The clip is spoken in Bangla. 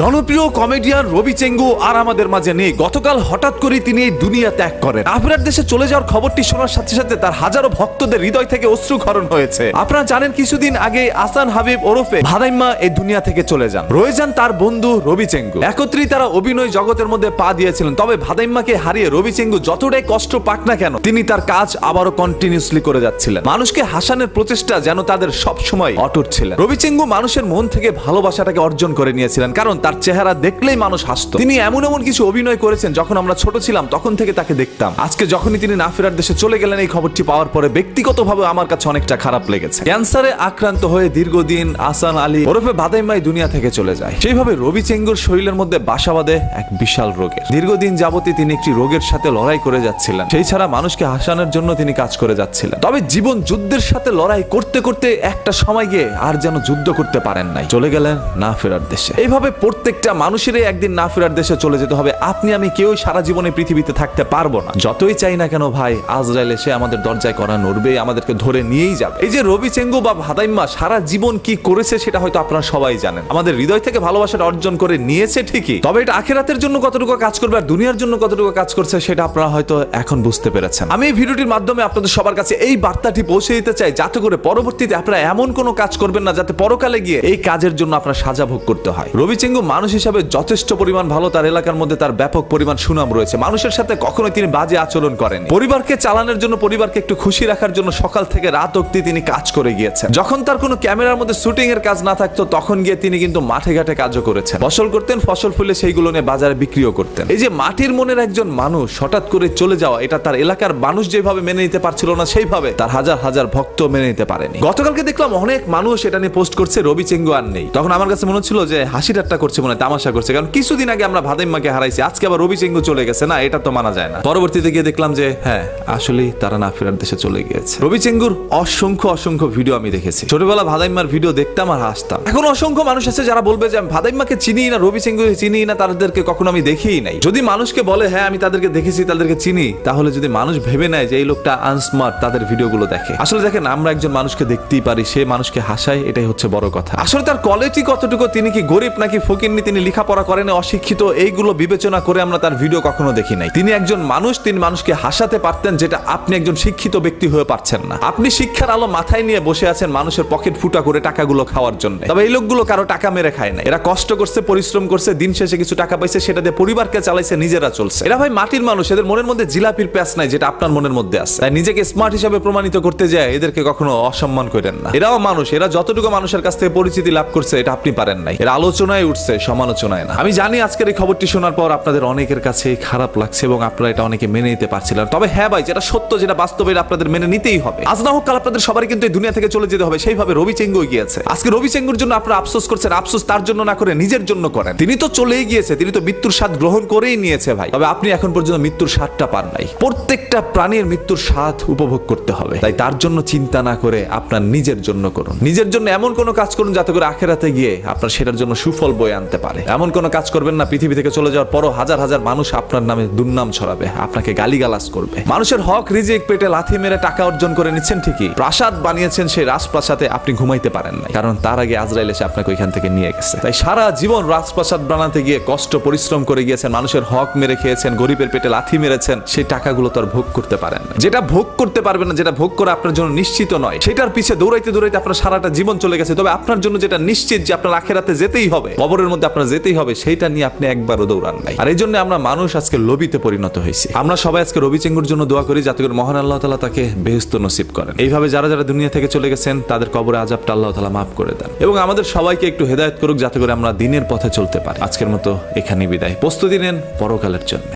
জনপ্রিয় কমেডিয়ান রবি চেঙ্গু আর আমাদের মাঝে নেই। গতকাল হঠাৎ করে তিনি এই দুনিয়া ত্যাগ করেন। আফরার দেশে চলে যাওয়ার খবরটি শোনার সাথে সাথে তার হাজারো ভক্তদের হৃদয় থেকে অশ্রুক্ষরণ হয়েছে। আপনারা জানেন কিছুদিন আগে আসান হাবিব ওরফে ভাদাইম্মা এই দুনিয়া থেকে চলে যান। রয়ে যান তার বন্ধু রবি চেঙ্গু। একত্রেই তারা অভিনয় জগতের মধ্যে পা দিয়েছিলেন, তবে ভাদাইম্মাকে হারিয়ে রবি চেঙ্গু যতটাই কষ্ট পাক না কেন, তিনি তার কাজ আবারও কন্টিনিউসলি করে যাচ্ছিলেন। মানুষকে হাসানের প্রচেষ্টা যেন তাদের সব সময় অটুট ছিলেন রবি চেঙ্গু মানুষের মন থেকে ভালোবাসাটাকে অর্জন করে নিয়েছিলেন, কারণ তার চেহারা দেখলেই মানুষ হাসতো। তিনি এমন এমন কিছু অভিনয় করেছেন যখন আমরা ছোট ছিলাম, তখন থেকে তাকে দেখতাম। আজকে যখনই তিনি না ফেরার দেশে চলে গেলেন, এই খবরটি পাওয়ার পরে ব্যক্তিগতভাবে আমার কাছে অনেকটা খারাপ লেগেছে। ক্যান্সারে আক্রান্ত হয়ে দীর্ঘদিন আসান আলী ওরফে বাদাইমাই দুনিয়া থেকে চলে যায়। সেইভাবে রবি চেঙ্গুর শরীরের মধ্যে বাসা বাঁধে এক বিশাল রোগের। দীর্ঘদিন যাবতই তিনি একটি রোগের সাথে লড়াই করে যাচ্ছিলেন। সেই ছাড়া মানুষকে হাসানোর জন্য তিনি কাজ করে যাচ্ছিলেন। তবে জীবন যুদ্ধের সাথে লড়াই করতে করতে একটা সময় গিয়ে আর যেন যুদ্ধ করতে পারেন নাই। চলে গেলেন না ফেরার দেশে। এইভাবে প্রত্যেকটা মানুষেরই একদিন না ফেরার দেশে চলে যেতে হবে। আপনি, আমি কেউই সারা জীবনে পৃথিবীতে থাকতে পারব না। যতই চাই না কেন ভাই, আজরাইল এসে আমাদের দরজায় করা নড়বে, আমাদেরকে ধরে নিয়েই যাবে। এই যে রবি চেঙ্গু বা ভাদাইম্মা, সারা জীবন কি করেছে সেটা হয়তো আপনারা সবাই জানেন। আমাদের হৃদয় থেকে ভালোবাসাটা অর্জন করে নিয়েছে ঠিকই। তবে এটা আখেরাতের জন্য কতটুকু কাজ করবে আর দুনিয়ার জন্য কতটুকু কাজ করছে সেটা আপনারা হয়তো এখন বুঝতে পেরেছেন। আমি এই ভিডিওটির মাধ্যমে আপনাদের সবার কাছে এই বার্তাটি পৌঁছে দিতে চাই, যাতে করে পরবর্তীতে আপনারা এমন কোনো কাজ করবেন না, যাতে পরকালে গিয়ে এই কাজের জন্য আপনার সাজা ভোগ করতে হয়। রবি চেঙ্গু মানুষ হিসাবে যথেষ্ট পরিমাণ ভালো, তার এলাকার মধ্যে তার ব্যাপক পরিমাণ সুনাম রয়েছে। মানুষের সাথে কখনোই তিনি বাজে আচরণ করেন পরিবারকে চালানোর জন্য, পরিবারকে একটু খুশি রাখার জন্য সকাল থেকে রাত অব্দি তিনি কাজ করে গিয়েছেন। যখন তার কোনো ক্যামেরার মধ্যে শুটিং এর কাজ না থাকতো, তখন গিয়ে তিনি কিন্তু মাঠে ঘাটে কাজও করেছেন। ফসল করতেন, ফসল ফুলে সেইগুলো নিয়ে বাজারে বিক্রিও করতেন। এই যে মাটির মনের একজন মানুষ, হঠাৎ করে চলে যাওয়া, এটা তার এলাকার মানুষ যেভাবে মেনে নিতে পারছিল না, সেইভাবে তার হাজার হাজার ভক্ত মেনে নিতে পারেনি। গতকালকে দেখলাম অনেক মানুষ এটা নিয়ে পোস্ট করছে, রবি চেঙ্গু আর নেই। তখন আমার কাছে মনে হচ্ছিল যে হাসি ঠাট্টা করছে। মনে হয়, তামাশা করছে। কারণ কিছুদিন আগে আমরা ভাদাইম্মাকে হারাইছি, আজকে আবার রবি চেঙ্গু চলে গেছে। না, এটা তো মানা যায় না। পরবর্তীতে গিয়ে দেখলাম যে হ্যাঁ আসলেই তারা না ফেরার দেশে চলে গিয়েছে। রবি চেঙ্গুর অসংখ্য অসংখ্য ভিডিও আমি দেখেছি। ছোটবেলা ভাদাইম্মার ভিডিও দেখতাম আর হাসতাম। এখন অসংখ্য মানুষ আছে যারা বলবে যে, আমি ভাদাইম্মাকে চিনি না রবি চেঙ্গু চিনি না, তাদেরকে কখনো আমি দেখিই নাই। যদি মানুষকে বলে হ্যাঁ আমি তাদেরকে দেখেছি, তাদেরকে চিনি, তাহলে যদি মানুষ ভেবে নেয় যে, এই লোকটা আনস্মার্ট, তাদের ভিডিওগুলো দেখে। আসলে দেখেন, আমরা একজন মানুষকে দেখতেই পারি, সে মানুষকে হাসায়, এটাই হচ্ছে বড় কথা। আসলে তার কোয়ালিটি কতটুকু, তিনি কি গরিব নাকি ফকিরনি তিনি লেখাপড়া করেন, অশিক্ষিত, এইগুলো বিবেচনা করে আমরা তার ভিডিও কখনো দেখি নাই। তিনি একজন মানুষ, তিনি মানুষকে হাসাতে পারতেন যেটা আপনি একজন শিক্ষিত ব্যক্তি হয়ে পারছেন না। আপনি শিক্ষার আলো মাথায় নিয়ে বসে আছেন মানুষের পকেট ফুটা করে টাকাগুলো খাওয়ার জন্য। তবে এই লোকগুলো কারও টাকা মেরে খায় না এরা কষ্ট করছে, পরিশ্রম করছে, দিন শেষে কিছু টাকা পাইছে, সেটা দিয়ে পরিবারকে চালাইছে, নিজেরা চলছে। এরা ভাই মাটির মানুষ, এদের মনের মধ্যে জিলাপির প্যাস নাই যেটা আপনার মনের মধ্যে আছে। তাই নিজেকে স্মার্ট হিসাবে প্রমাণিত করতে যায়, এদেরকে কখনো অসম্মান করেন না। এরাও মানুষ, এরা যতটুকু মানুষের কাছ থেকে পরিচিতি লাভ করছে, এটা আপনি পারেন নাই। এরা আলোচনায় উঠছে সমালোচনায় না। আমি জানি আজকের এই খবরটি শোনার পর আপনাদের অনেকের কাছে খারাপ লাগছে এবং আপনারা এটা অনেকে মেনে নিতে পারছিলেন তবে হ্যাঁ ভাই, যেটা সত্য, যেটা বাস্তবে আপনাদের মেনে নিতেই হবে। আজ না হোক কাল আপনাদের সবারই কিন্তু এই দুনিয়া থেকে চলে যেতে হবে, সেইভাবে রবি চেঙ্গু গিয়েছে আজকে রবি চেঙ্গুর জন্য আপনারা আফসোস করছেন, আফসোস তার জন্য না করে নিজের জন্য করেন। তিনি তো চলেই গিয়েছে, তিনি তো মৃত্যুর স্বাদ গ্রহণ করেই নিয়েছে ভাই। তবে আপনি এখন পর্যন্ত মৃত্যুর স্বাদটা পান নাই। প্রত্যেকটা প্রাণীর মৃত্যুর স্বাদ উপভোগ করতে হবে। তাই তার জন্য চিন্তা না করে আপনার নিজের জন্য করুন। নিজের জন্য এমন কোনো কাজ করুন যাতে করে আখেরাতে গিয়ে আপনার সেটার জন্য সুফল বয়ে আনতে পারে। এমন কোনো কাজ করবেন না, পৃথিবী থেকে চলে যাওয়ার পরও হাজার হাজার মানুষ আপনার নামে দুর্নাম ছড়াবে, আপনাকে গালিগালাজ করবে। মানুষের হক, রিজিক, পেটে লাথি মেরে টাকা অর্জন করে নিচ্ছেন ঠিকই, প্রাসাদ বানিয়েছেন সেই রাজপ্রাসাদে আপনি ঘুমাইতে পারেন না কারণ তার আগে আজরাইল এসে আপনাকে ওইখান থেকে নিয়ে গেছে। তাই সারা জীবন রাজপ্রাসাদ বানাতে গিয়ে কষ্ট, পরিশ্রম করে গিয়েছেন, মানুষের হক মেরে খেয়েছেন, গরিবের পেটে লাথি মেরেছেন, সেই টাকাগুলো তো আর ভোগ করতে পারেন না। যেটা ভোগ করতে পারবেন না, যেটা ভোগ করা আপনার জন্য নিশ্চিত নয়, সেটার পিছে দৌড়াইতে দৌড়াইতে আপনার সারাটা জীবন চলে গেছে। তবে আপনার জন্য যেটা নিশ্চিত যে আপনার আখেরাতে যেতেই হবে, কবরের মধ্যে আপনার যেতেই হবে, সেইটা নিয়ে আপনি একবারও দৌড়ান নাই। আর এই জন্য আমরা মানুষ আজকে লোভিতে পরিণত হয়েছি। আমরা সবাই আজকে রবি চেঙ্গুর জন্য দোয়া করি, যাতে করে মহান আল্লাহ তালা তাকে বেহস্ত নসিব করেন। এইভাবে যারা যারা দুনিয়া থেকে চলে গেছেন, তাদের কবরে আজাবটা আল্লাহ তালা মাফ করে দেন। এবং আমাদের সবাইকে একটু হেদায়ত করুক, যাতে করে আমরা দিনের পথে চলতে পারি। আজকের মতো এখানেই বিদায়। প্রস্তুতি নেন পরকালের জন্য।